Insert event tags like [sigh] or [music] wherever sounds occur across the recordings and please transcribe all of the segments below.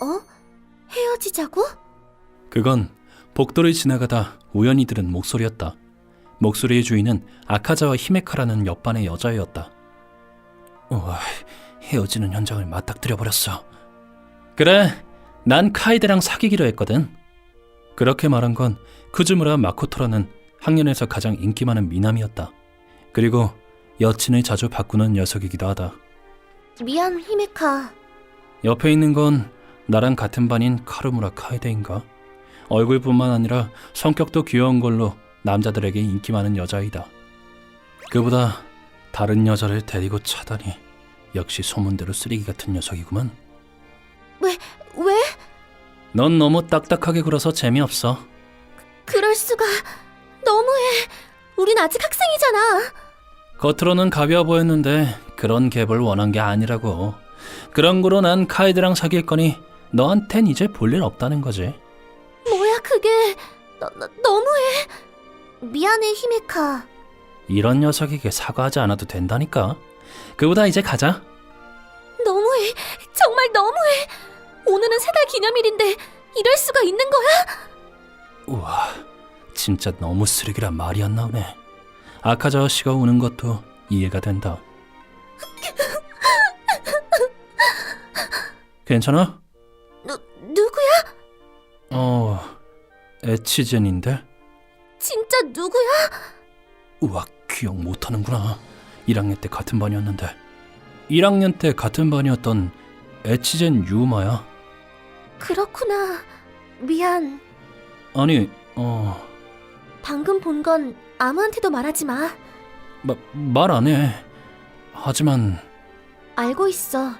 어? 헤어지자고? 그건 복도를 지나가다 우연히 들은 목소리였다. 목소리의 주인은 아카자와 히메카라는 옆반의 여자애였다. 우와, 헤어지는 현장을 맞닥뜨려 버렸어. 그래, 난 카이데랑 사귀기로 했거든. 그렇게 말한 건 쿠즈무라 마코토라는 학년에서 가장 인기 많은 미남이었다. 그리고 여친을 자주 바꾸는 녀석이기도 하다. 미안, 히메카. 옆에 있는 건 나랑 같은 반인 카르무라 카이데인가? 얼굴뿐만 아니라 성격도 귀여운 걸로 남자들에게 인기 많은 여자이다. 그보다 다른 여자를 데리고 차다니 역시 소문대로 쓰레기 같은 녀석이구만. 왜? 넌 너무 딱딱하게 굴어서 재미없어. 그럴 수가. 너무해. 우린 아직 학생이잖아. 겉으로는 가벼워 보였는데 그런 갭을 원한 게 아니라고. 그런 거로 난 카이드랑 사귈 거니 너한텐 이제 볼 일 없다는 거지. 뭐야, 그게. 너, 너, 너무해. 미안해, 히메카. 이런 녀석에게 사과하지 않아도 된다니까. 그보다 이제 가자. 너무해. 정말 너무해. 오늘은 세 달 기념일인데 이럴 수가 있는 거야? 우와, 진짜 너무 쓰레기란 말이 안 나오네. 아카자와 씨가 우는 것도 이해가 된다. 괜찮아? 어, 에치젠인데? 진짜 누구야? 우와, 기억 못하는구나. 1학년 때 같은 반이었는데. 1학년 때 같은 반이었던 에치젠 유마야. 그렇구나. 미안. 아니, 어, 방금 본 건 아무한테도 말하지 마. 말 안 해. 하지만 알고 있어.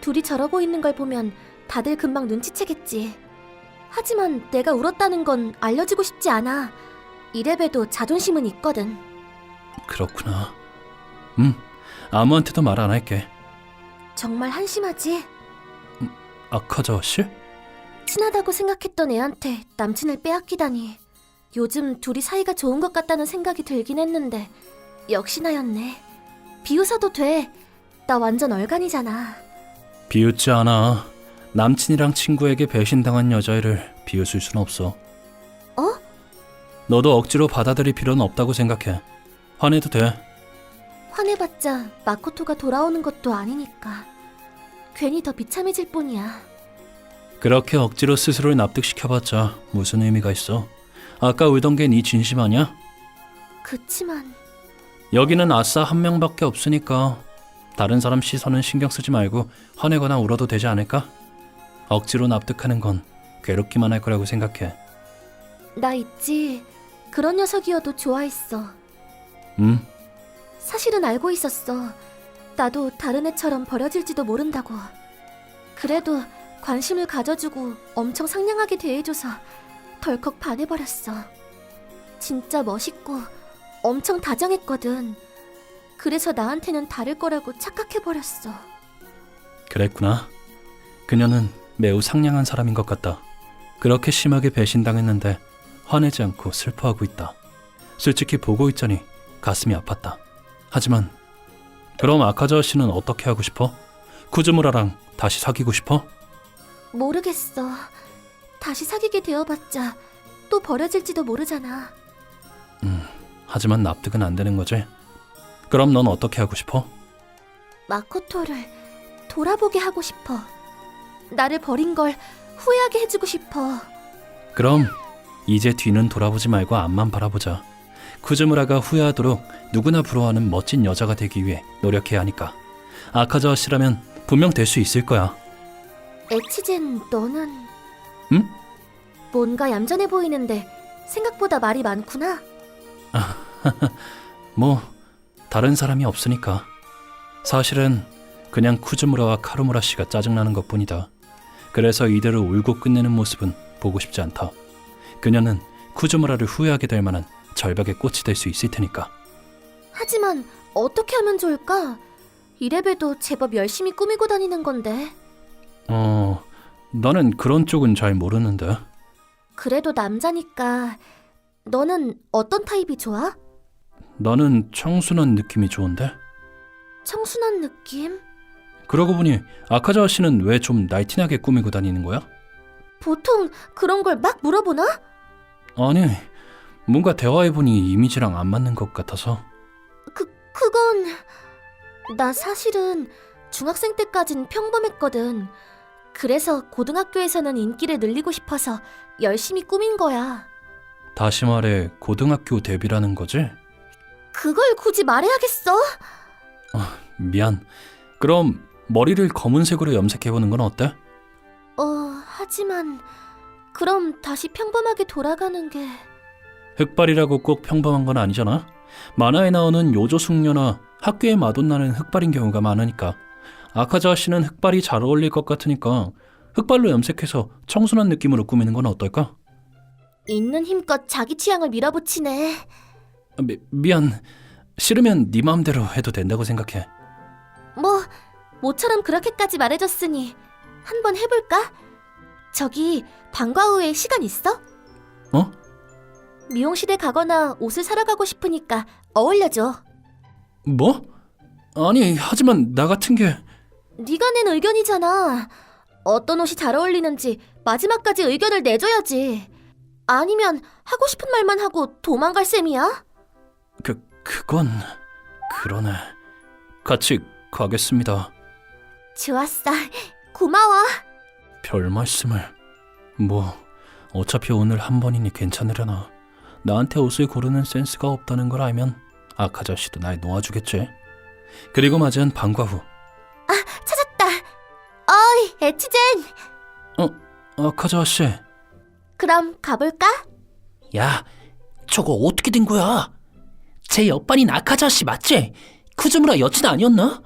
둘이 저러고 있는 걸 보면 다들 금방 눈치채겠지. 하지만 내가 울었다는 건 알려주고 싶지 않아. 이래봬도 자존심은 있거든. 그렇구나. 음, 아무한테도 말 안 할게. 정말 한심하지? 아카자와 씨? 친하다고 생각했던 애한테 남친을 빼앗기다니. 요즘 둘이 사이가 좋은 것 같다는 생각이 들긴 했는데 역시나였네. 비웃어도 돼. 나 완전 얼간이잖아. 비웃지 않아. 남친이랑 친구에게 배신당한 여자애를 비웃을 순 없어. 어? 너도 억지로 받아들일 필요는 없다고 생각해. 화내도 돼. 화내봤자 마코토가 돌아오는 것도 아니니까. 괜히 더 비참해질 뿐이야. 그렇게 억지로 스스로를 납득시켜봤자 무슨 의미가 있어. 아까 울던 게 네 진심 아니야? 그치만 여기는 아싸 한 명밖에 없으니까 다른 사람 시선은 신경 쓰지 말고 화내거나 울어도 되지 않을까? 억지로 납득하는 건 괴롭기만 할 거라고 생각해. 나 있지. 그런 녀석이어도 좋아했어. 음, 사실은 알고 있었어. 나도 다른 애처럼 버려질지도 모른다고. 그래도 관심을 가져주고 엄청 상냥하게 대해줘서 덜컥 반해버렸어. 진짜 멋있고 엄청 다정했거든. 그래서 나한테는 다를 거라고 착각해버렸어. 그랬구나. 그녀는 매우 상냥한 사람인 것 같다. 그렇게 심하게 배신당했는데 화내지 않고 슬퍼하고 있다. 솔직히 보고 있자니 가슴이 아팠다. 하지만 그럼 아카자 씨는 어떻게 하고 싶어? 쿠즈무라랑 다시 사귀고 싶어? 모르겠어. 다시 사귀게 되어봤자 또 버려질지도 모르잖아. 하지만 납득은 안 되는 거지. 그럼 넌 어떻게 하고 싶어? 마코토를 돌아보게 하고 싶어. 나를 버린 걸 후회하게 해주고 싶어. 그럼 이제 뒤는 돌아보지 말고 앞만 바라보자. 쿠즈무라가 후회하도록 누구나 부러워하는 멋진 여자가 되기 위해 노력해야 하니까. 아카자와 씨라면 분명 될 수 있을 거야. 에치젠, 너는 응? 뭔가 얌전해 보이는데 생각보다 말이 많구나. [laughs] 뭐 다른 사람이 없으니까. 사실은 그냥 쿠즈무라와 카루무라 씨가 짜증나는 것뿐이다. 그래서 이대로 울고 끝내는 모습은 보고 싶지 않다. 그녀는 쿠즈무라를 후회하게 될 만한 절벽의 꽃이 될 수 있을 테니까. 하지만 어떻게 하면 좋을까? 이래봬도 제법 열심히 꾸미고 다니는 건데. 어, 나는 그런 쪽은 잘 모르는데. 그래도 남자니까 너는 어떤 타입이 좋아? 나는 청순한 느낌이 좋은데? 청순한 느낌? 그러고 보니 아카자와 씨는 왜좀 날티나게 꾸미고 다니는 거야? 보통 그런 걸 막 물어보나? 아니, 뭔가 대화해보니 이미지랑 안 맞는 것 같아서. 그, 그건... 나 사실은 중학생 때까진 평범했거든. 그래서 고등학교에서는 인기를 늘리고 싶어서 열심히 꾸민 거야. 다시 말해 고등학교 데뷔라는 거지? 그걸 굳이 말해야겠어? 미안. 그럼 머리를 검은색으로 염색해보는 건 어때? 어, 하지만... 그럼 다시 평범하게 돌아가는 게... 흑발이라고 꼭 평범한 건 아니잖아. 만화에 나오는 요조 숙녀나 학교에 마돈나는 흑발인 경우가 많으니까. 아카자와 씨는 흑발이 잘 어울릴 것 같으니까 흑발로 염색해서 청순한 느낌으로 꾸미는 건 어떨까? 있는 힘껏 자기 취향을 밀어붙이네. 아, 미, 미안. 싫으면 네 마음대로 해도 된다고 생각해. 뭐, 모처럼 그렇게까지 말해줬으니 한번 해볼까? 저기 방과 후에 시간 있어? 어? 미용실에 가거나 옷을 사러 가고 싶으니까 어울려줘. 뭐? 아니, 하지만 나 같은 게 네가 낸 의견이잖아. 어떤 옷이 잘 어울리는지 마지막까지 의견을 내줘야지. 아니면 하고 싶은 말만 하고 도망갈 셈이야? 그 그건 그러네. 같이 가겠습니다. 좋았어. 고마워. 별 말씀을. 뭐 어차피 오늘 한 번이니 괜찮으려나. 나한테 옷을 고르는 센스가 없다는 걸 알면 아카자 씨도 날 놓아주겠지. 그리고 맞은 방과 후. 찾았다. 어이, 에치젠. 아카자 씨. 그럼 가볼까? 야, 저거 어떻게 된 거야? 제 옆반인 아카자 씨 맞지? 쿠즈무라 여친 아니었나?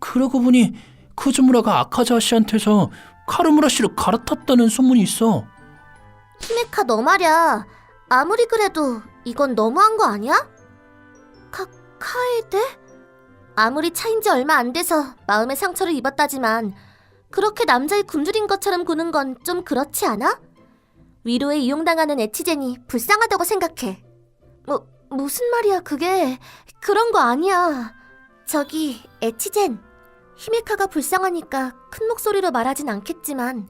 그러고 보니 쿠즈무라가 아카자 씨한테서 카르무라 씨를 갈아탔다는 소문이 있어. 히메카 너 말야. 아무리 그래도 이건 너무한 거 아니야? 카, 카에데? 아무리 차인 지 얼마 안 돼서 마음의 상처를 입었다지만 그렇게 남자의 굶주린 것처럼 구는 건 좀 그렇지 않아? 위로에 이용당하는 에치젠이 불쌍하다고 생각해. 뭐, 무슨 말이야 그게. 그런 거 아니야. 저기, 에치젠. 히메카가 불쌍하니까 큰 목소리로 말하진 않겠지만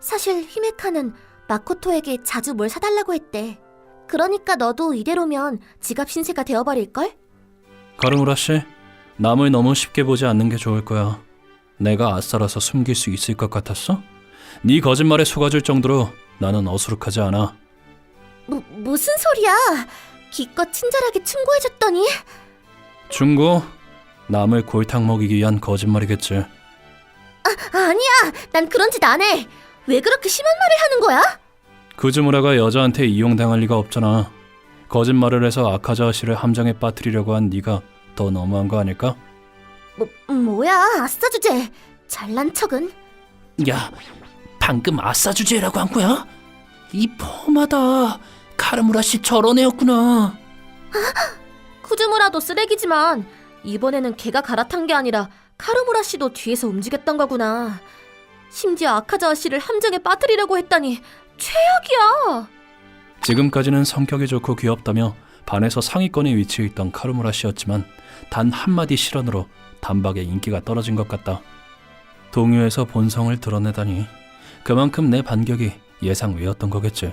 사실 히메카는 마코토에게 자주 뭘 사달라고 했대. 그러니까 너도 이대로면 지갑 신세가 되어버릴걸? 카르무라 씨, 남을 너무 쉽게 보지 않는 게 좋을 거야. 내가 아싸라서 숨길 수 있을 것 같았어? 네 거짓말에 속아줄 정도로 나는 어수룩하지 않아. 무, 무슨 소리야? 기껏 친절하게 충고해줬더니 중고, 남을 골탕 먹이기 위한 거짓말이겠지. 아니야 난 그런 짓 안 해. 왜 그렇게 심한 말을 하는 거야? 쿠즈무라가 여자한테 이용당할 리가 없잖아. 거짓말을 해서 아카자 씨를 함정에 빠뜨리려고 한 네가 더 너무한 거 아닐까? 뭐, 뭐야 아싸 주제. 잘난 척은? 야, 방금 아싸 주제라고 한 거야? 이 폼하다. 카르무라 씨 저런 애였구나. 쿠즈무라도 쓰레기지만 이번에는 걔가 갈아탄 게 아니라 카르무라 씨도 뒤에서 움직였던 거구나. 심지어 아카자와 씨를 함정에 빠뜨리려고 했다니 최악이야. 지금까지는 성격이 좋고 귀엽다며 반에서 상위권에 위치해 있던 카르무라 씨였지만 단 한마디 실언으로 단박에 인기가 떨어진 것 같다. 동요에서 본성을 드러내다니 그만큼 내 반격이 예상 외였던 거겠지.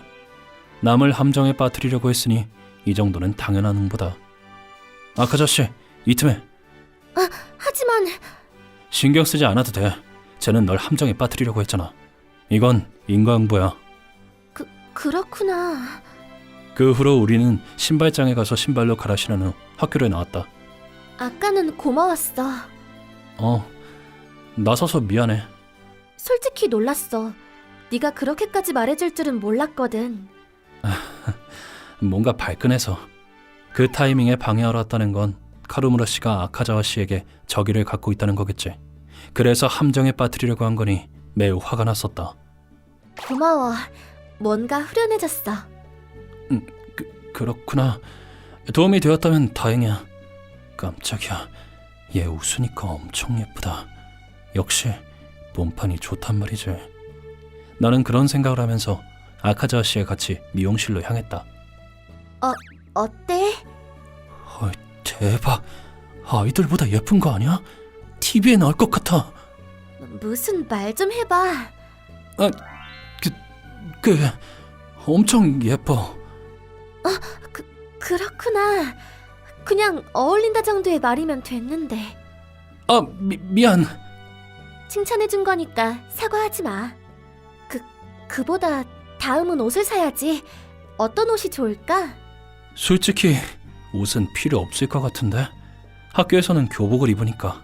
남을 함정에 빠뜨리려고 했으니 이 정도는 당연한 응보다. 아카자 씨, 이 틈에 하지만 신경 쓰지 않아도 돼. 쟤는 널 함정에 빠뜨리려고 했잖아. 이건 인과응보야. 그 그렇구나. 그 후로 우리는 신발장에 가서 신발로 갈아 신은 후 학교를 나왔다. 아까는 고마웠어. 어, 나서서 미안해. 솔직히 놀랐어. 네가 그렇게까지 말해줄 줄은 몰랐거든. [laughs] 뭔가 발끈해서. 그 타이밍에 방해하러 왔다는 건 카루무라 씨가 아카자와 씨에게 적의를 갖고 있다는 거겠지. 그래서 함정에 빠뜨리려고 한 거니 매우 화가 났었다. 고마워. 뭔가 후련해졌어. 그렇구나. 도움이 되었다면 다행이야. 깜짝이야. 얘 웃으니까 엄청 예쁘다. 역시 몸판이 좋단 말이지. 나는 그런 생각을 하면서 아카자 씨와 같이 미용실로 향했다. 어때? 헐, 대박. 아이들보다 예쁜 거 아니야? TV에 나올 것 같아. 무슨 말 좀 해봐. 그 엄청 예뻐. 그렇구나. 그냥 어울린다 정도의 말이면 됐는데. 아 미, 미안. 칭찬해준 거니까 사과하지 마. 그, 그보다 다음은 옷을 사야지. 어떤 옷이 좋을까? 솔직히 옷은 필요 없을 것 같은데 학교에서는 교복을 입으니까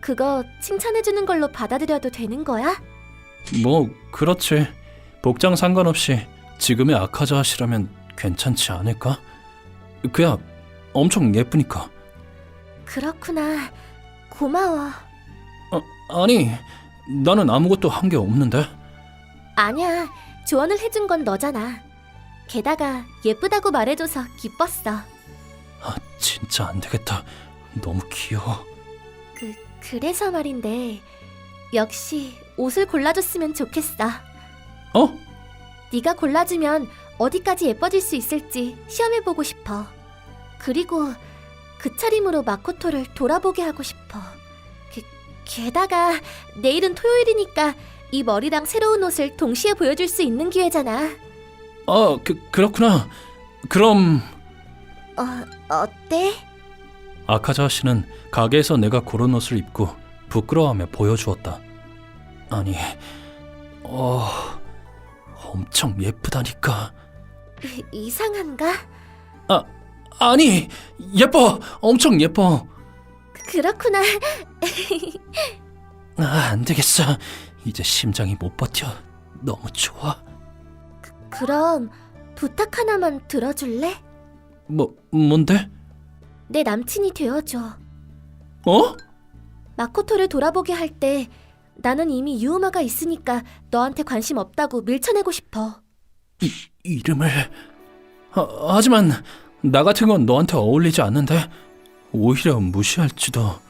그거 칭찬해주는 걸로 받아들여도 되는 거야? 뭐 그렇지 복장 상관없이 지금의 아카자 씨라면 괜찮지 않을까? 그야 엄청 예쁘니까 그렇구나. 고마워. 어, 아니 나는 아무것도 한 게 없는데 아니야. 조언을 해준 건 너잖아. 게다가 예쁘다고 말해줘서 기뻤어. 아 진짜 안 되겠다 너무 귀여워 그, 그래서 말인데 역시 옷을 골라줬으면 좋겠어. 어? 네가 골라주면 어디까지 예뻐질 수 있을지 시험해보고 싶어. 그리고 그 차림으로 마코토를 돌아보게 하고 싶어. 게, 게다가 내일은 토요일이니까 이 머리랑 새로운 옷을 동시에 보여줄 수 있는 기회잖아. 아 그, 그렇구나 그럼 어, 어때? 아카자 씨는 가게에서 내가 고른 옷을 입고 부끄러워하며 보여주었다. 아니, 어, 엄청 예쁘다니까. 이- 이상한가? 아니, 예뻐, 엄청 예뻐. 그렇구나. [laughs] 아, 안 되겠어. 이제 심장이 못 버텨. 너무 좋아. 그럼 부탁 하나만 들어줄래? 뭐, 뭔데? 내 남친이 되어줘. 어? 마코토를 돌아보게 할 때 나는 이미 유우마가 있으니까 너한테 관심 없다고 밀쳐내고 싶어. 이, 이름을. 아, 하지만 나 같은 건 너한테 어울리지 않는데 오히려 무시할지도.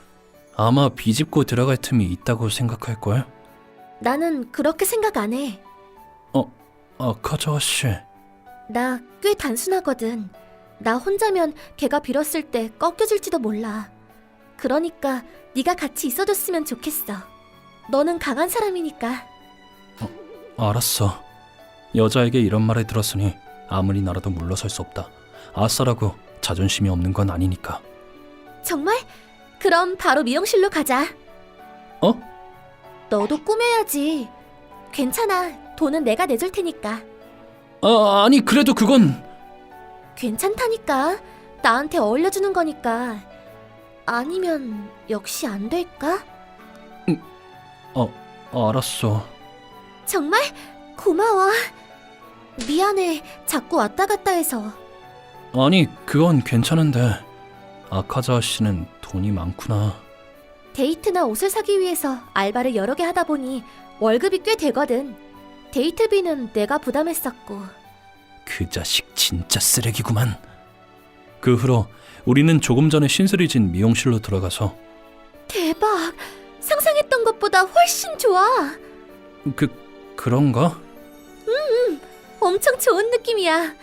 아마 비집고 들어갈 틈이 있다고 생각할 걸? 나는 그렇게 생각 안 해. 아카자 씨. 나 꽤 단순하거든. 나 혼자면 걔가 빌었을 때 꺾여질지도 몰라. 그러니까 네가 같이 있어줬으면 좋겠어. 너는 강한 사람이니까. 알았어. 여자에게 이런 말을 들었으니 아무리 나라도 물러설 수 없다. 아싸라고 자존심이 없는 건 아니니까. 정말? 그럼 바로 미용실로 가자. 어? 너도 꾸며야지. 괜찮아. 돈은 내가 내줄 테니까. 아, 아니 그래도 그건 괜찮다니까. 나한테 어울려주는 거니까. 아니면 역시 안 될까? 알았어. 정말 고마워. 미안해. 자꾸 왔다 갔다 해서. 아니 그건 괜찮은데 아카자 씨는 돈이 많구나. 데이트나 옷을 사기 위해서 알바를 여러 개 하다 보니 월급이 꽤 되거든. 데이트비는 내가 부담했었고. 그 자식 진짜 쓰레기구만. 그 후로 우리는 조금 전에 신설이 진 미용실로 들어가서 대박. 상상했던 것보다 훨씬 좋아. 그 그런가? 엄청 좋은 느낌이야.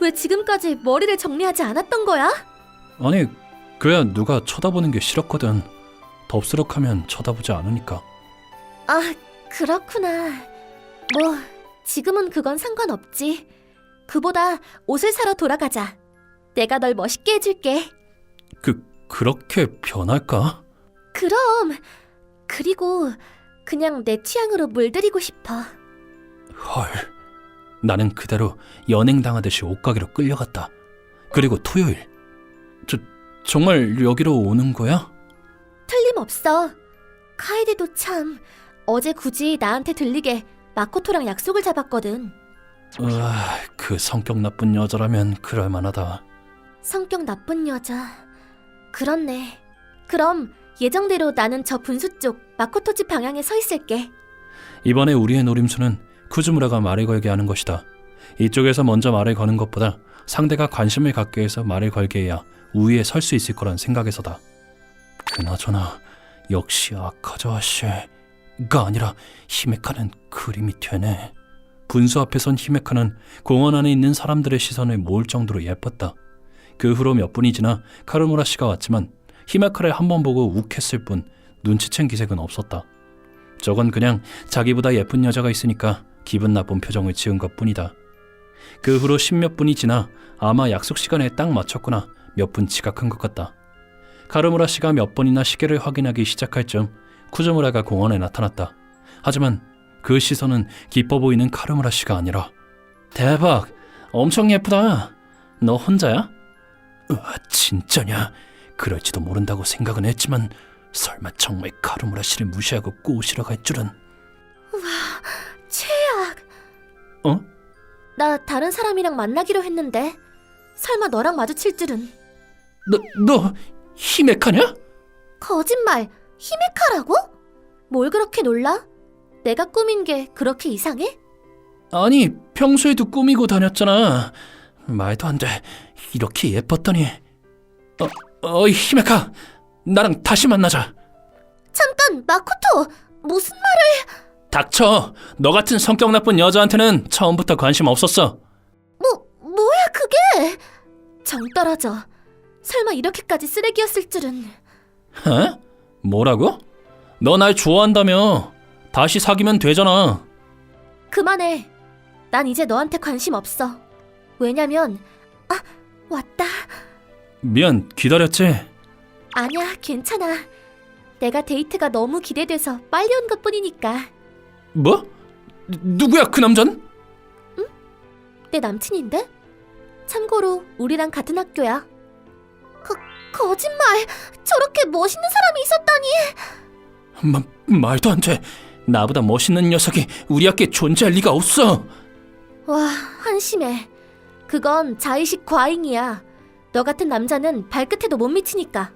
왜 지금까지 머리를 정리하지 않았던 거야? 아니 그야 누가 쳐다보는 게 싫었거든. 덥수룩하면 쳐다보지 않으니까. 아, 그렇구나. 뭐, 지금은 그건 상관없지. 그보다 옷을 사러 돌아가자. 내가 널 멋있게 해줄게. 그 그렇게 변할까? 그럼. 그리고 그냥 내 취향으로 물들이고 싶어. 헐. 나는 그대로 연행당하듯이 옷가게로 끌려갔다. 그리고 토요일. 저, 정말 여기로 오는 거야? 틀림없어. 카이데도 참 어제 굳이 나한테 들리게 마코토랑 약속을 잡았거든. 으아, 그 성격 나쁜 여자라면 그럴 만하다. 성격 나쁜 여자. 그렇네. 그럼 예정대로 나는 저 분수 쪽 마코토 집 방향에 서 있을게. 이번에 우리의 노림수는 쿠즈무라가 말을 걸게 하는 것이다. 이쪽에서 먼저 말을 거는 것보다 상대가 관심을 갖게 해서 말을 걸게 해야 우위에 설 수 있을 거란 생각에서다. 그나저나 역시 아카자와 씨가 아니라 히메카는 그림이 되네. 분수 앞에 선 히메카는 공원 안에 있는 사람들의 시선을 모을 정도로 예뻤다. 그 후로 몇 분이 지나 카르무라 씨가 왔지만 히메카를 한 번 보고 욱했을 뿐 눈치챈 기색은 없었다. 저건 그냥 자기보다 예쁜 여자가 있으니까 기분 나쁜 표정을 지은 것 뿐이다. 그 후로 십몇 분이 지나 아마 약속 시간에 딱 맞췄거나 몇 분 지각한 것 같다. 카르무라 씨가 몇 번이나 시계를 확인하기 시작할 즈음 쿠즈무라가 공원에 나타났다. 하지만 그 시선은 기뻐 보이는 카르무라 씨가 아니라 대박! 엄청 예쁘다! 너 혼자야? 으아, 진짜냐? 그럴지도 모른다고 생각은 했지만 설마 정말 카르무라 씨를 무시하고 꼬시러 갈 줄은 최악. 어? 나 다른 사람이랑 만나기로 했는데 설마 너랑 마주칠 줄은 너, 너 히메카냐? 거짓말. 히메카라고? 뭘 그렇게 놀라? 내가 꾸민 게 그렇게 이상해? 아니 평소에도 꾸미고 다녔잖아 말도 안 돼 이렇게 예뻤더니 어, 어 히메카 나랑 다시 만나자 잠깐, 마코토. 무슨 말? 닥쳐 너 같은 성격 나쁜 여자한테는 처음부터 관심 없었어 뭐 뭐야 그게? 정 떨어져. 설마 이렇게까지 쓰레기였을 줄은. 에? 뭐라고? 너 날 좋아한다며 다시 사귀면 되잖아 그만해. 난 이제 너한테 관심 없어. 왜냐면 아 왔다. 미안 기다렸지? 아니야, 괜찮아. 내가 데이트가 너무 기대돼서 빨리 온 것뿐이니까. 뭐? 누구야 그 남잔? 내 남친인데? 참고로 우리랑 같은 학교야. 거, 거짓말! 저렇게 멋있는 사람이 있었다니! 마, 말도 안 돼. 나보다 멋있는 녀석이 우리 학교에 존재할 리가 없어. 와, 한심해. 그건 자의식 과잉이야. 너 같은 남자는 발끝에도 못 미치니까.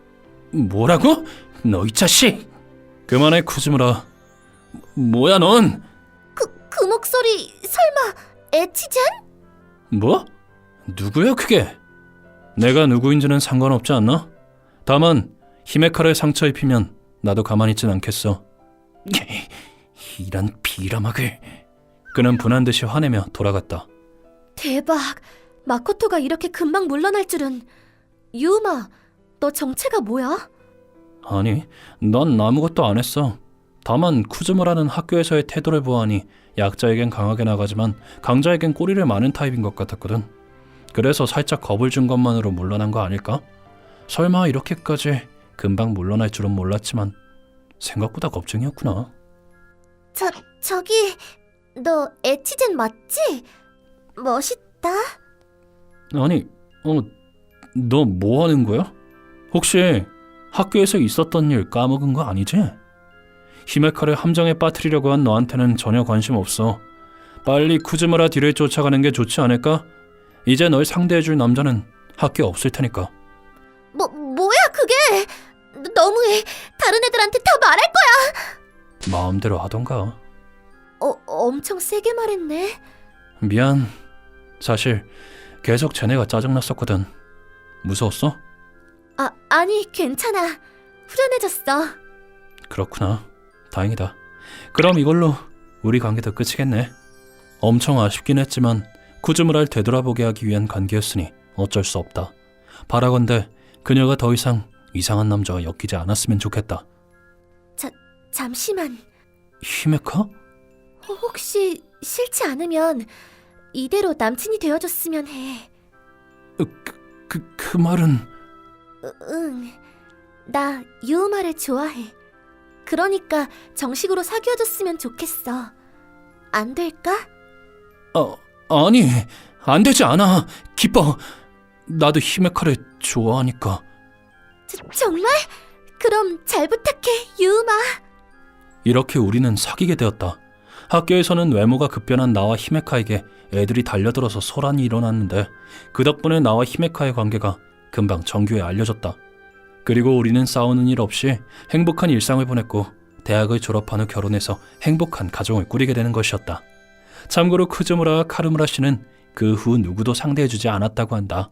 뭐라고? 너이 자식. 그만해 쿠즈무라. 뭐야 넌? 그, 그 목소리 설마 에치젠? 뭐? 누구야 그게? 내가 누구인지는 상관없지 않나? 다만 히메카를 상처 입히면 나도 가만히 있진 않겠어. [laughs] 이런 비람하게. 그는 분한 듯이 화내며 돌아갔다. 대박. 마코토가 이렇게 금방 물러날 줄은. 유우마, 너 정체가 뭐야? 아니, 넌 아무것도 안 했어. 다만 쿠즈무라는 학교에서의 태도를 보아하니 약자에겐 강하게 나가지만 강자에겐 꼬리를 마는 타입인 것 같았거든. 그래서 살짝 겁을 준 것만으로 물러난 거 아닐까? 설마 이렇게까지 금방 물러날 줄은 몰랐지만 생각보다 겁쟁이였구나. 저, 저기, 너 에치젠 맞지? 멋있다. 아니, 어, 너 뭐 하는 거야? 혹시 학교에서 있었던 일 까먹은 거 아니지? 히메카를 함정에 빠뜨리려고 한 너한테는 전혀 관심 없어. 빨리 쿠즈무라 뒤를 쫓아가는 게 좋지 않을까? 이제 널 상대해줄 남자는 학교에 없을 테니까. 뭐, 뭐야, 그게? 너- 너무해. 다른 애들한테 다 말할 거야. 마음대로 하던가. 어, 엄청 세게 말했네. 미안. 사실 계속 쟤네가 짜증났었거든. 무서웠어? 아, 아니, 괜찮아. 후련해졌어. 그렇구나. 다행이다. 그럼 이걸로 우리 관계도 끝이겠네. 엄청 아쉽긴 했지만 쿠즈무라를 되돌아보게 하기 위한 관계였으니 어쩔 수 없다. 바라건대 그녀가 더 이상 이상한 남자와 엮이지 않았으면 좋겠다. 잠시만. 히메카? 어, 혹시 싫지 않으면 이대로 남친이 되어줬으면 해. 그, 그, 그 말은 으, 응. 나 유우마를 좋아해. 그러니까 정식으로 사귀어줬으면 좋겠어. 안 될까? 아, 아니 안 되지 않아. 기뻐. 나도 히메카를 좋아하니까. 저- 정말? 그럼 잘 부탁해, 유우마. 이렇게 우리는 사귀게 되었다. 학교에서는 외모가 급변한 나와 히메카에게 애들이 달려들어서 소란이 일어났는데 그 덕분에 나와 히메카의 관계가 금방 정규에 알려졌다. 그리고 우리는 싸우는 일 없이 행복한 일상을 보냈고 대학을 졸업한 후 결혼해서 행복한 가정을 꾸리게 되는 것이었다. 참고로 쿠즈무라와 카르무라 씨는 그 후 누구도 상대해주지 않았다고 한다.